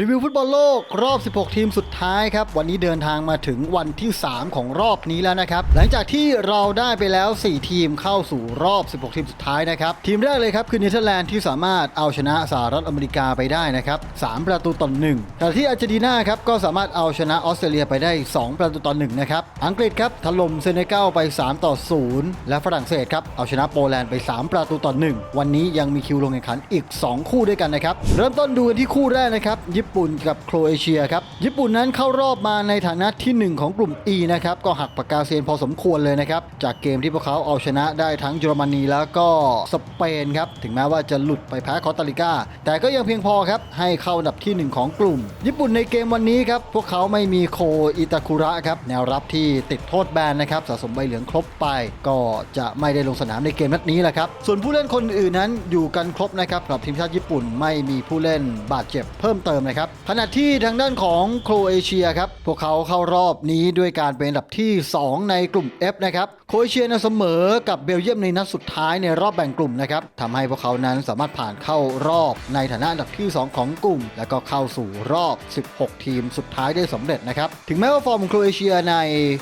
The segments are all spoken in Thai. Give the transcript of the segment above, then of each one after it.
รีวิวฟุตบอลโลกรอบ 16 ทีมสุดท้ายครับ วันนี้เดินทางมาถึงวันที่ 3 ของรอบนี้แล้วนะครับ หลังจากที่เราได้ไปแล้ว 4 ทีมเข้าสู่รอบ 16 ทีมสุดท้ายนะครับ ทีมแรกเลยครับ คือเนเธอร์แลนด์ที่สามารถเอาชนะสหรัฐอเมริกาไปได้นะครับ 3 ประตูต่อ1แต่ที่อาร์เจนตินาครับ ก็สามารถเอาชนะออสเตรเลียไปได้ 2 ประตูต่อ1นะครับ อังกฤษครับถล่มเซเนกัลไป 3 ต่อ 0 และฝรั่งเศสครับเอาชนะโปแลนด์ไป 3 ประตูต่อ1วันนี้ยังมีคิวลงแข่งขันอีก 2 คู่ด้วยกันนะครับเริ่มต้นดูกันที่คู่แรกนะครับญี่ปุ่นกับโครเอเชียครับ ญี่ปุ่นนั้นเข้ารอบมาในฐานะที่ 1 ของกลุ่ม E นะครับ ก็หักปากกาเซียนพอสมควรเลยนะครับ จากเกมที่พวกเขาเอาชนะได้ทั้งเยอรมนีแล้วก็สเปนครับ ถึงแม้ว่าจะหลุดไปแพ้คอสตาริกา แต่ก็ยังเพียงพอครับ ให้เข้าอันดับทีหนึ่1 ของกลุ่ม ญี่ปุ่นในเกมวันนี้ครับ พวกเขาไม่มีโคอิตาคุระครับ แนวรับที่ติดโทษแบนนะครับ สะสมใบเหลืองครบไป ก็จะไม่ได้ลงสนามในเกมนัดนี้แหละครับ ส่วนผู้เล่นคนอื่นนั้นอยู่กันครบนะครับสำหรับทีมชาติญี่ปุ่นไม่มีผู้เล่นบาดเจ็บเพิ่มเติมนะครับขณะที่ทางด้านของโครเอเชียครับพวกเขาเข้ารอบนี้ด้วยการเป็นอันดับที่ 2 ในกลุ่ม F นะครับโครเอเชียนั้นเสมอกับเบลเยียมในนัดสุดท้ายในรอบแบ่งกลุ่มนะครับทำให้พวกเขานั้นสามารถผ่านเข้ารอบในฐานะอันดับที่ 2 ของกลุ่ม แล้วก็เข้าสู่รอบ 16 ทีมสุดท้ายได้สำเร็จนะครับ ถึงแม้ว่าฟอร์มโครเอเชียใน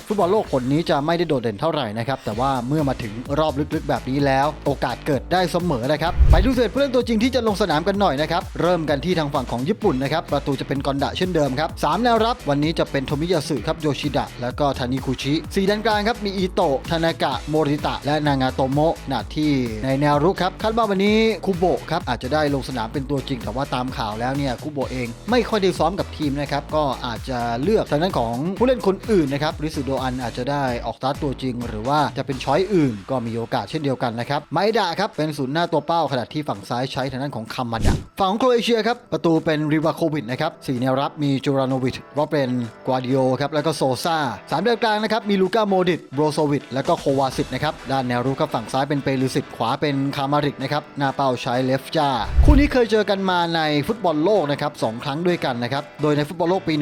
ฟุตบอลโลกผลนี้จะไม่ได้โดดเด่นเท่าไหร่นะครับ แต่ว่าเมื่อมาถึงรอบลึกๆแบบนี้แล้ว โอกาสเกิดได้เสมอนะครับ ไปดูเสร็จผู้เล่นตัวจริงที่จะลงสนามกันหน่อยนะครับ เริ่มกันที่ทางฝั่งของญี่ปุ่นนะครับ ประตูจะเป็นกอนดะเช่นเดิมครับสามแนวรับวันนี้จะเป็นโทมิยาสึครับโยชิดะ แล้วก็ทานิคุชิสี่ด้านกลางครับมีอิโตะนากะโมริตะ และนางาโตโมะน้าที่ในแนวรุกครับคาดว่าวันนี้คุโบะครับอาจจะได้ลงสนามเป็นตัวจริงแต่ว่าตามข่าวแล้วเนี่ยคุโบะเองไม่ค่อยได้ซ้อมกับทีมนะครับก็อาจจะเลือกทางด้านของผู้เล่นคนอื่นนะครับริสุโดอันอาจจะได้ออกสตาร์ตัวจริง หรือว่าจะเป็นช้อยอื่น ก็มีโอกาสเช่นเดียวกันนะครับไมดะครับเป็นศูนย์หน้าตัวเป้าขณะที่ฝั่งซ้ายใช้ทางด้านของคัมมาดะฝั่งของโครเอเชียครับประตูเป็นริวาโควิดนะครับสี่แนวรับมีจูราโนวิชวอเป็นกวาดิโอครับแล้วก็โซซาสามแนวกลางนะครับมีลูก้าโมดิตโบรโซวิชแล้วก็โควาสิตนะครับ ด้านแนวรุกครับฝั่งซ้ายเป็นเปรูสิตขวาเป็นคามาริกนะครับ หน้าเป้าใช้เลฟจาคู่นี้เคยเจอกันมาในฟุตบอลโลกนะครับสองครั้งด้วยกันนะครับ โดยในฟุตบอลโลกปี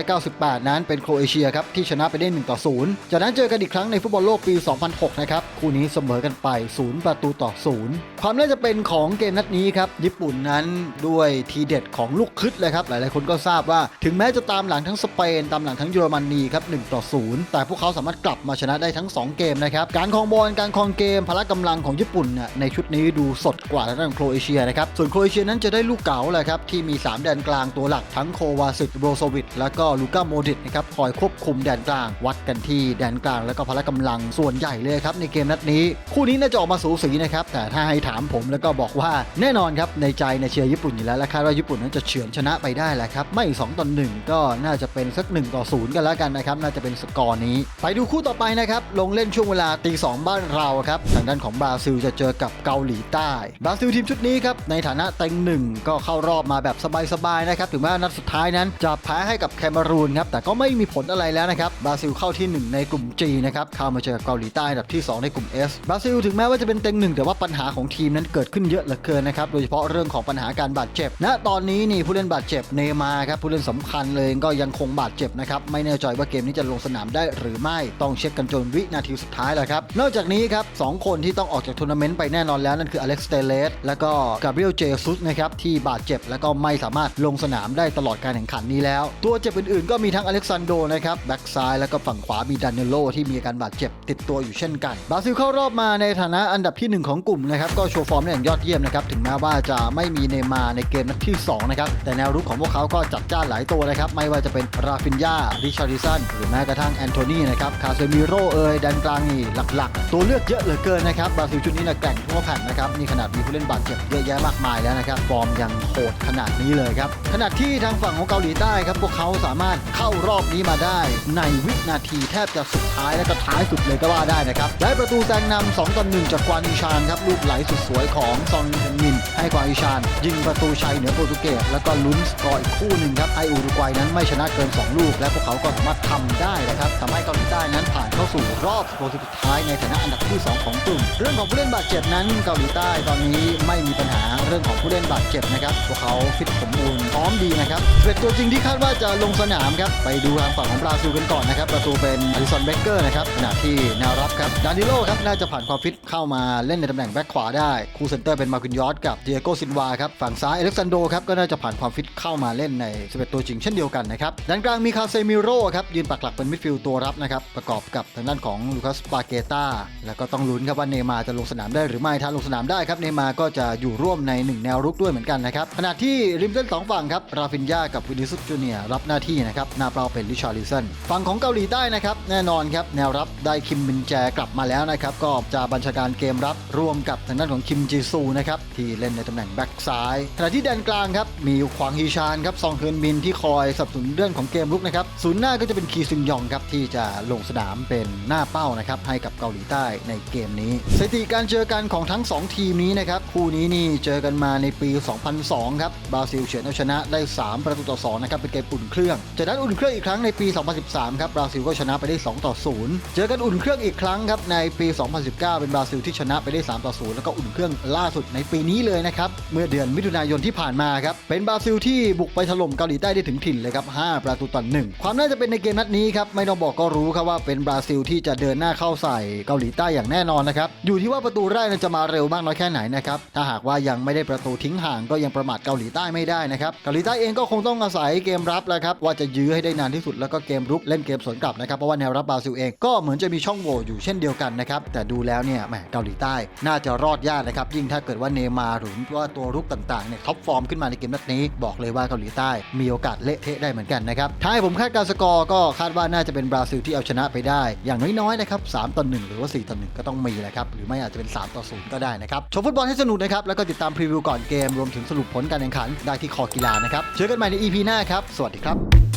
1998 นั้นเป็นโครเอเชียครับที่ชนะไปได้1ต่อ0จากนั้นเจอกันอีกครั้งในฟุตบอลโลกปี 2006 นะครับ คู่นี้เสมอกันไป 0 ประตูต่อ 0 ความน่าจะเป็นของเกมนัดนี้ครับ ญี่ปุ่นนั้นด้วยทีเด็ดของลูกคึดเลยครับ หลายๆ คนก็ทราบว่าถึงแม้จะตามหลังทั้งสเปน ตามหลังทั้งเยอรมนีครับ1ต่อ0แต่พวกเขาสามารถกลับมาชนะได้ทั้ง 2เกมนะครับการครองบอลการครองเกมพละกำลังของญี่ปุ่นเนี่ยในชุดนี้ดูสดกว่าทางด้านโครเอเชียนะครับส่วนโครเอเชียนั้นจะได้ลูกเก๋าแหละครับที่มี 3 แดนกลางตัวหลักทั้งโควาสิตโบรโซวิชแล้วก็ลูก้าโมดิตนะครับคอยควบคุมแดนกลาง วัดกันที่แดนกลาง แล้วก็พละกำลังส่วนใหญ่เลยครับในเกมนัดนี้ คู่นี้น่าจะออกมาสูสีนะครับแต่ถ้าให้ถามผมแล้วก็บอกว่าแน่นอนครับในใจในเชียร์ญี่ปุ่นอยู่แล้วและคาดว่าญี่ปุ่นนั้นจะเฉือนชนะไปได้แหละครับไม่2ต่อ1ก็น่าจะเป็นสัก1ต่อ0กันแล้วกันนะครับน่าจะเป็นสกอร์นี้ ไปดูคู่ต่อไปนะครับลงเล่นช่วงเวลาตีสองบ้านเราครับทางด้านของบราซิลจะเจอกับเกาหลีใต้บราซิลทีมชุดนี้ครับในฐานะเต็งหนึ่งก็เข้ารอบมาแบบสบายๆนะครับถึงแม้นัดสุดท้ายนั้น จะแพ้ให้กับแคนารูนครับแต่ก็ไม่มีผลอะไรแล้วนะครับบราซิลเข้าที่ 1 ในกลุ่ม G นะครับเข้ามาเจอกับเกาหลีใต้อันดับที่ 2 ในกลุ่ม S บราซิลถึงแม้ว่าจะเป็นเต็งหนึ่งแต่ว่าปัญหาของทีมนั้นเกิดขึ้นเยอะเหลือเกินนะครับโดยเฉพาะเรื่องของปัญหาการบาดเจ็บณตอนนี้นี่ผู้เล่นบาดเจ็บเนย์มาร์ครับผู้เล่นสำคัญเลยก็ยังคงบาดเจ็บนะครับไม่แน่ใจว่าเกมนี้จะลงสนามได้หรือไม่ต้องเช็คกันจนวินาทีสุดท้ายแหละครับ นอกจากนี้ครับสองคนที่ต้องออกจากทัวร์นาเมนต์ไปแน่นอนแล้ว นั่นคืออเล็กซ์เตเลสและก็กาเบรียลเจซุสนะครับที่บาดเจ็บแล้วก็ไม่สามารถลงสนามได้ตลอดการแข่งขันนี้แล้ว ตัวเจ็บอื่นๆ ก็มีทั้งอเล็กซานโดนะครับแบ็กซ้ายแล้วก็ฝั่งขวามีดานเนโลที่มีอาการบาดเจ็บติดตัวอยู่เช่นกัน บราซิลเข้ารอบมาในฐานะอันดับที่หนึ่งของกลุ่มนะครับก็โชว์ฟอร์มได้อย่างยอดเยี่ยมนะครับถึงแม้ว่าจะไม่มีเนมาร์ในเกมนัดที่สองนะครับแต่แนวรุกของพวกเขาก็จัดจ้านหลายตัวนะครับไม่ว่าจะเป็นราฟินยาริชาร์ดิสันหรือแม้กระทั่งแอนโทนีนะครับคาเซมิโรเอยแดนกลางนี่หลัก ๆ ตัวเลือกเยอะเหลือเกินนะครับบราซิลชุดนี้นะแกร่งทั่วแผ่นนะครับนี่ขนาดมีผู้เล่นบาดเจ็บเยอะแยะมากมายแล้วนะครับฟอร์มยังโหดขนาดนี้เลยครับขณะที่ทางฝั่งของเกาหลีใต้ครับพวกเขาสามารถเข้ารอบนี้มาได้ ในวินาทีแทบจะสุดท้ายและก็ท้ายสุดเลยก็ว่าได้นะครับได้ประตูแซงนำ2ต่อ1จากกวานอิชานครับลูกไหลสุดสวยของซองเฮมิน ให้กวานอิชาน ยิงประตูชัยเหนือโปรตุเกสแล้วก็ลุ้นสกอร์อีกคู่หนึ่งครับให้อุรุกวัยนั้นไม่ชนะเกิน 2 ลูก และพวกเขาก็สามารถทำได้นะครับทำให้เกาหลีใต้นั้นผ่านเข้าสู่รอบ16ทีมสุดท้ายในฐานะอันดับที่ 2 ของกลุ่ม เรื่องของผู้เล่นบาดเจ็บนั้นเกาหลีใต้ตอนนี้ไม่มีปัญหาเรื่องของผู้เล่นบาดเจ็บนะครับพวกเขาฟิตสมบูรณ์พร้อมดีนะครับเป็นตัวจริงที่คาดว่าจะลงสนามครับไปดูทางฝั่งของบราซิลกันก่อนนะครับประตูเป็นอลิสันเบเกอร์นะครับขณะที่แนวรับครับดานิโลครับน่าจะผ่านความฟิตเข้ามาเล่นในตำแหน่งแบ็คขวาได้คู่เซนเตอร์เป็นมาคินยอสกับเดียโกซินวาครับฝั่งซ้ายเอเล็กซานโดครับก็น่าจะผ่านความฟิตเข้ามาเล่นใน11ตัวจริงเช่นเดียวกันนะครับด้านกลางมีคาเซมิโร่ครับยืนปักหลักเป็นมิดฟิลด์ตัวรับนะครับประกอบกับทางด้านของลูคัสปาเกตาแล้วก็ต้องลุ้นครับว่าเนมาจะลงสนามได้หรือไม่ถ้าลงสนามได้ครับเนมาก็จะอยู่ร่วมในหนึ่งแนวรุกด้วยเหมือนกันนะครับขณะที่ริมเส้นสองฝั่งครับราฟินยากับวินิสุสจูเนียร์รับหน้าที่นะครับหน้าเปล่าเป็นลิชาร์ลิสันฝั่งของเกาหลีใต้นะครับแน่นอนครับแนวรับได้คิมมินแจกลับมาแล้วนะครับก็จะบัญชาการเกมรับร่วมกับทางด้านของคิมจีซูนะครับที่เล่นในตำแหน่งแบ็กซ้ายขณะที่แดนกลางครับมีควางฮีชานครับซองเฮินมินที่คอยสนับสนุนเรื่องของเกมรุกนะครับศูนย์หน้าก็จะเป็นคีซึงยองครับที่จะลงสนามเป็นหน้าเป้านะครับให้กับเกาหลีใต้ในเกมนี้ สถิติการเจอกันของทั้ง 2 ทีมนี้นะครับคู่นี้นี่เจอกันมาในปี 2002 ครับบราซิลเฉือนเอาชนะได้ 3 ประตูต่อ 2 นะครับเป็นเกมอุ่นเครื่อง จากนั้นอุ่นเครื่องอีกครั้งในปี 2013 ครับบราซิลก็ชนะไปได้ 2 ต่อ 0 เจอกันอุ่นเครื่องอีกครั้งครับในปี 2019 เป็นบราซิลที่ชนะไปได้ 3 ต่อ 0 แล้วก็อุ่นเครื่องล่าสุดในปีนี้เลยนะครับเมื่อเดือนมิถุนายนที่ผ่านมาครับเป็นบราซิลที่บุกไปถล่มเกาหลีใต้ได้ถึงถิ่นเลยครับ5ประตูต่อหนึ่งความน่าจะเป็นในเกมนัดนี้ครับไม่ต้องบอกก็รู้ครับว่าเป็นบราซิลที่จะเดินหน้าเข้าใส่เกาหลีใต้อย่างแน่นอนนะครับ อยู่ที่ว่าประตูแรกจะมาเร็วมากน้อยแค่ไหนนะครับ ถ้าหากว่ายังไม่ได้ประตูทิ้งห่างก็ยังประมาทเกาหลีใต้ไม่ได้นะครับ เกาหลีใต้เองก็คงต้องอาศัยเกมรับแล้วครับว่าจะยื้อให้ได้นานที่สุดแล้วก็เกมรุกเล่นเกมสวนกลับนะครับเพราะว่าแนวรับบราซิลเองก็เหมือนจะมีช่องโหว่อยู่เช่นเดียวกันนะครับแต่ดูแล้วเนี่ยแหมเกาหลีใต้น่าจะรอดยากนะครับยิ่งถ้าเกิดว่าเนมาร์หรือว่าตัวรุกต่างๆเนี่ยท็อปฟอร์มขึ้นมาในเกมนัดนี้บอกเลยว่าเกาหลีใต้ มีโอกาสเละเทะได้เหมือนกันนะครับถ้าให้ผมคาดการสกอร์ก็คาดว่าน่าจะเป็นบราซิลที่เอาชนะไปได้ อย่างน้อยๆนะครับ3ต่อ1หรือว่า 4 ต่อ 1 ก็ต้องมีแหละครับ หรือไม่อาจจะเป็น 3 ต่อ 0 ก็ได้นะครับ ชมฟุตบอลให้สนุกนะครับ แล้วก็ติดตามพรีวิวก่อนเกม รวมถึงสรุปผลการแข่งขันได้ที่คอกีฬานะครับ เจอกันใหม่ใน EP หน้าครับ สวัสดีครับ